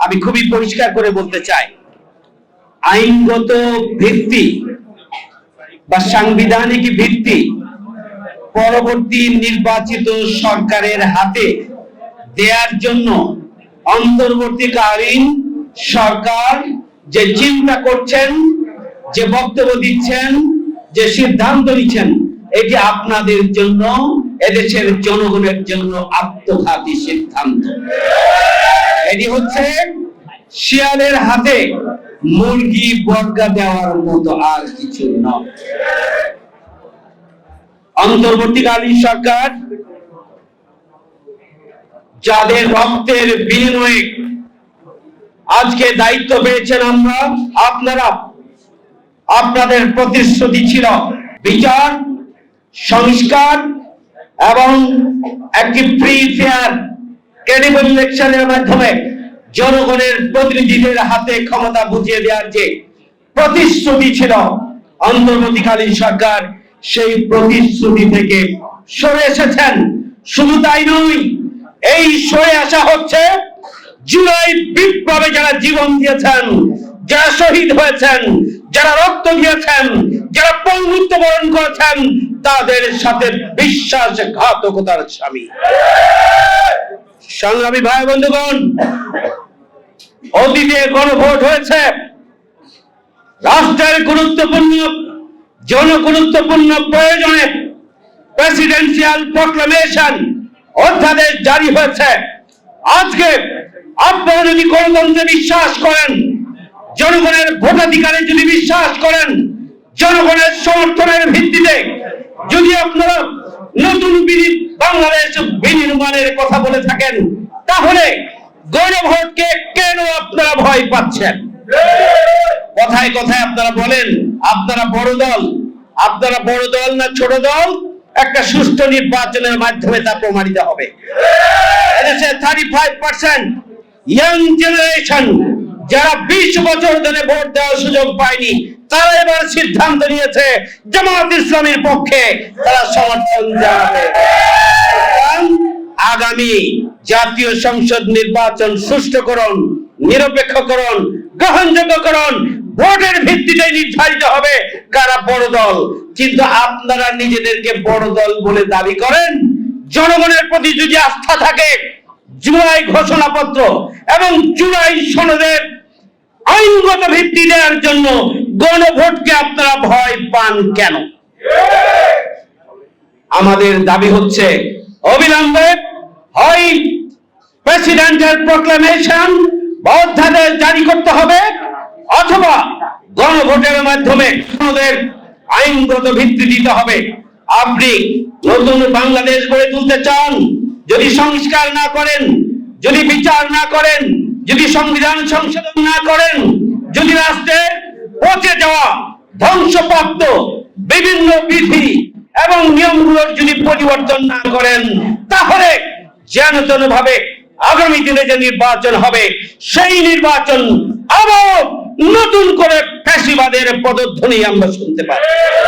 আমি খুবই পরিষ্কার করে বলতে চাই, আইনগত ভিত্তি বা সাংবিধানিক ভিত্তি পরবর্তী নির্বাচিত সরকারের হাতে দেওয়ার জন্য অন্তর্বর্তীকালীন সরকার যে চিন্তা করছেন, যে বক্তব্য দিচ্ছেন, যে সিদ্ধান্ত নিচ্ছেন, এটি আপনাদের জন্য, এদেশের জনগণের জন্য আত্মঘাতী সিদ্ধান্ত। এটি হচ্ছে শিয়ালের হাতে মুরগি বর্গা দেওয়ার মতো আর কিছু নয় অন্তর্বর্তীকালীন সরকার যাদের রক্তের বিনিময়ে আজকে দায়িত্ব পেয়েছেন আমরা, আপনারা, আপনাদের প্রতিশ্রুতি ছিল বিচার, সংস্কার এবং একটি ফ্রি ফেয়ার ক্রেডিবল ইলেকশনের মাধ্যমে জনগণের প্রতিনিধিদের হাতে ক্ষমতা বুঝিয়ে দেওয়ার যে প্রতিশ্রুতি ছিল, অন্তর্বর্তীকালীন সরকার সেই প্রতিশ্রুতি থেকে সরে এসেছেন। শুধু তাই এই সরে আসা হচ্ছে জুলাই বিপ্লবে যারা জীবন দিয়েছেন, যারা শহীদ হয়েছেন, যারা রক্ত দিয়েছেন, যারা বরণ করেছেন, তাদের সাথে বিশ্বাসঘাতকতার স্বামী। সংগ্রামী ভাই বন্ধুগণ, অতীতে গণভোট হয়েছে। রাষ্ট্রের গুরুত্বপূর্ণ, জনগুরুত্বপূর্ণ প্রয়োজনে প্রেসিডেন্সিয়াল প্রক্লামেশন অধ্যাদেশ জারি হয়েছে। আজকে আপনারা যদি গণতন্ত্রে বিশ্বাস করেন, জনগণের ভোটাধিকারে যদি বিশ্বাস করেন, জনগণের সমর্থনের ভিত্তিতে যদি আপনারা নতুন বিধি বাংলাদেশ বিনির্মাণের কথা বলে থাকেন, তাহলে গণভোটকে কেন আপনারা ভয় পাচ্ছেন? কথায় কথায় আপনারা বলেন, আপনারা বড় দল, আপনারা বড় দল না ছোট দল? একটা সুষ্ঠু নির্বাচনের মাধ্যমে তা প্রমাণিত হবে। এদেশে thirty five percent young generation যারা বিশ বছর ধরে ভোট দেওয়ার সুযোগ পায়নি, তারা এবার সিদ্ধান্ত নিয়েছে, জামাত ইসলামের পক্ষে তারা সমর্থন জানাবে। আগামী জাতীয় সংসদ নির্বাচন সুষ্ঠুকরণ, নিরপেক্ষকরণ, গ্রহণযোগ্যকরণ, ভোটের ভিত্তিতে নির্ধারিত হবে কারা বড় দল। কিন্তু আপনারা নিজেদেরকে বড় দল বলে দাবি করেন। জনগণের প্রতি যদি আস্থা থাকে, জুলাই ঘোষণাপত্র এবং জুলাই সনদের আইনগত ভিত্তি দেওয়ার জন্য গণভোটকে আপনারা ভয় পান কেন? আমাদের দাবি হচ্ছে, অবিলম্বে হয়। প্রেসিডেন্টের প্রক্লামেশন বা অধ্যাদেশ জারি করতে হবে অথবা গণভোটের মাধ্যমে আমাদের আইনগত ভিত্তি দিতে হবে। আপনি নতুন বাংলাদেশ গড়ে তুলতে চান, যদি সংস্কার না করেন, যদি বিচার না করেন, যদি সংবিধান সংশোধন না করেন, যদি রাষ্ট্রের পচে যাওয়া, ধ্বংসপ্রাপ্ত বিভিন্ন বিধি এবং নিয়মগুলোর যদি পরিবর্তন না করেন, তাহলে যেন ভাবে আগামী দিনে যে নির্বাচন হবে, সেই নির্বাচন আবার নতুন করে ফ্যাসিবাদের পদধ্বনি আমরা শুনতে পাই।